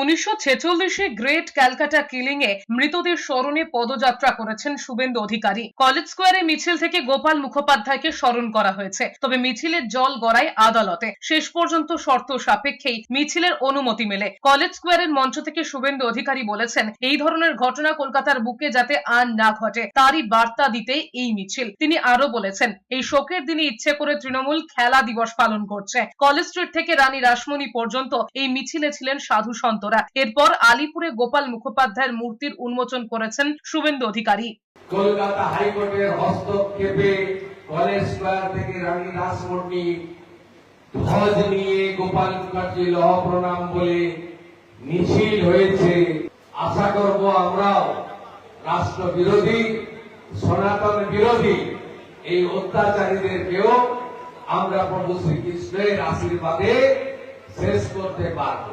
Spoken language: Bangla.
উনিশশো ছেচল্লিশে গ্রেট ক্যালকাটা কিলিং এ মৃতদের স্মরণে পদযাত্রা করেছেন শুভেন্দু অধিকারী। কলেজ স্কোয়ারে মিছিল থেকে গোপাল মুখোপাধ্যায়কে স্মরণ করা হয়েছে। তবে মিছিলের জল গড়ায় আদালতে। শেষ পর্যন্ত শর্ত সাপেক্ষেই মিছিলের অনুমতি মেলে। কলেজ স্কোয়ারের মঞ্চ থেকে শুভেন্দু অধিকারী বলেছেন, এই ধরনের ঘটনা কলকাতার বুকে যাতে আর না ঘটে, তারই বার্তা দিতে এই মিছিল। তিনি আরও বলেছেন, এই শোকের দিনে ইচ্ছে করে তৃণমূল খেলা দিবস পালন করছে। কলেজ স্ট্রিট থেকে রানী রাসমণি পর্যন্ত এই মিছিলে ছিলেন সাধু সন্তরা এরপর আলিপুরে গোপাল মুখোপাধ্যায়ের মূর্তির উন্মোচন করেছেন শুভেন্দু অধিকারী। কলকাতা হাইকোর্টের হস্তক্ষেপে কলেজ স্কোয়ার থেকে রানী রাসমণি ধ্বজ নিয়ে গোপাল মুখার্জি লহ প্রণাম বলে মিছিল হয়েছে। আশা করব আমরাও রাষ্ট্র বিরোধী সনাতন বিরোধী এই অত্যাচারীদেরকেও আমরা প্রভু শ্রীকৃষ্ণের আশীর্বাদে শেষ করতে পারব।